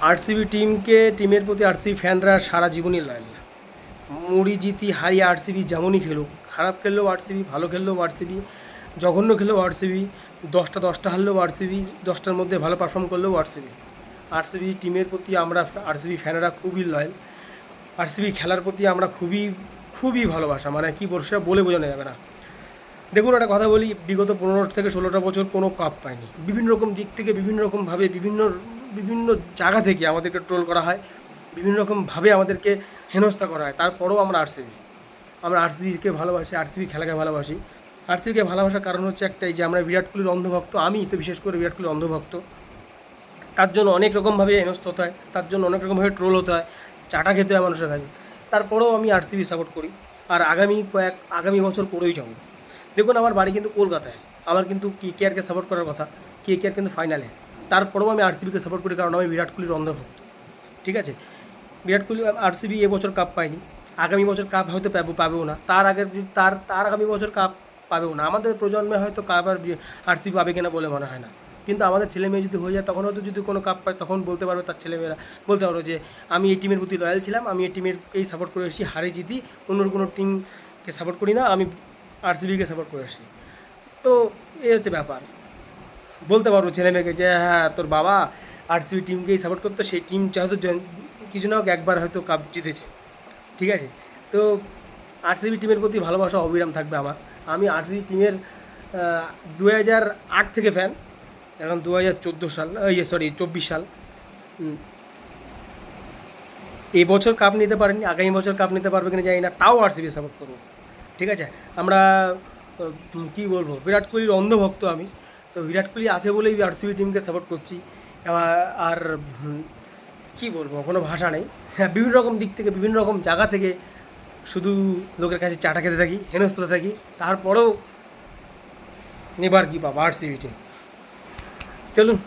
RCB টিমকে, টিমের প্রতি আরসিবি ফ্যানরা সারা জীবনই লয়াল মুড়ি জিতি, হারিয়ে আরসিবি যেমনই খেলুক, খারাপ খেললেও আরসিবি, ভালো খেললেও আরসিবি, জঘন্য খেললেও আরসিবি, দশটা দশটা হারলেও আরসিবি, দশটার মধ্যে ভালো পারফর্ম করলেও আরসিবি। আরসিবি টিমের প্রতি আমরা, আরসিবি ফ্যানরা খুবই লয়াল আরসিবি খেলার প্রতি আমরা খুবই খুবই ভালোবাসা। মানে কী সেটা বলে বোঝানো যাবে না। দেখুন, একটা কথা বলি, বিগত পনেরো থেকে ষোলোটা বছর কোনো কাপ পায়নি বিভিন্ন রকম দিক থেকে, বিভিন্ন রকমভাবে বিভিন্ন বিভিন্ন জায়গা থেকে আমাদেরকে ট্রোল করা হয়, বিভিন্ন রকমভাবে আমাদেরকে হেনস্থা করা হয়। তারপরেও আমরা আরসিবি আমরা আরসিবিকে ভালোবাসি আরসিবি খেলাকে ভালোবাসি। আরসিবিকে ভালোবাসার কারণ হচ্ছে একটাই যে, আমরা বিরাট কোহলির অন্ধভক্ত, আমি তো বিশেষ করে বিরাট কোহলির অন্ধভক্ত। তার জন্য অনেক রকমভাবে হেনস্থ হতে হয়, তার জন্য অনেক রকমভাবে ট্রোল হতে হয়, চাটা খেতে হয় মানুষের কাছে। তারপরেও আমি আরসিবি সাপোর্ট করি, আর আগামী কয়েক, আগামী বছর করেই যাব। দেখুন, আমার বাড়ি কিন্তু কলকাতায়, আমার কিন্তু কে কেয়ারকে সাপোর্ট করার কথা কে কেয়ার কিন্তু ফাইনালে তারপরেও আমি আরসিবিকে সাপোর্ট করি কারণ আমি বিরাট কোহলির অন্ধভক্ত ঠিক আছে? বিরাট কোহলি আরসিবি এবছর কাপ পায়নি। আগামী বছর কাপ হয়তো পাবো, পাবেও না। তার আগের তার তার আগামী বছর কাপ পাবেও না। আমাদের প্রজন্মে হয়তো কাপ আর আরসিবি পাবে কিনা বলে মনে হয় না। কিন্তু আমাদের ছেলে মেয়ে যদি হয়ে যায়, তখন হয়তো যদি কোনো কাপ পায়, তখন বলতে পারবে তার ছেলেমেয়েরা বলতে পারবে যে, আমি এই টিমের প্রতি লয়াল ছিলাম। আমি এই টিমেরকেই সাপোর্ট করে এসেছি। হারে জিতি, অন্য কোনো টিমকে সাপোর্ট করি না। আমি আরসিবিকে সাপোর্ট করে আসি। তো এই হচ্ছে ব্যাপার। বলতে পারব ছেলে মেয়েকে যে হ্যাঁ তোর বাবা আরসিবি টিমকেই সাপোর্ট করতো, সেই টিম হয়তো কিছু না হোক একবার হয়তো কাপ জিতেছে। ঠিক আছে? তো আরসিবি টিমের প্রতি ভালোবাসা অবিরাম থাকবে আমার। আমি আরসিবি টিমের দু হাজার আট থেকে ফ্যান এখন দু হাজার চোদ্দ সাল ইয়ে সরি চব্বিশ সাল। এই বছর কাপ নিতে পারেনি আগামী বছর কাপ নিতে পারবে কিনা জানি না, তাও আরসিবি সাপোর্ট করব। ঠিক আছে? আমরা কী বলব? বিরাট কোহলির অন্ধভক্ত আমি। তো বিরাট কোহলি আছে বলেই আরসিবি টিমকে সাপোর্ট করছি। আর কি কী বলব, কোনো ভাষা নেই। হ্যাঁ বিভিন্ন রকম দিক থেকে, বিভিন্ন রকম জায়গা থেকে শুধু লোকের কাছে চাটা খেতে থাকি হেনস্থতে থাকি, তারপরেও নেবার কি পাবো, আরসিবি টিম চলুন।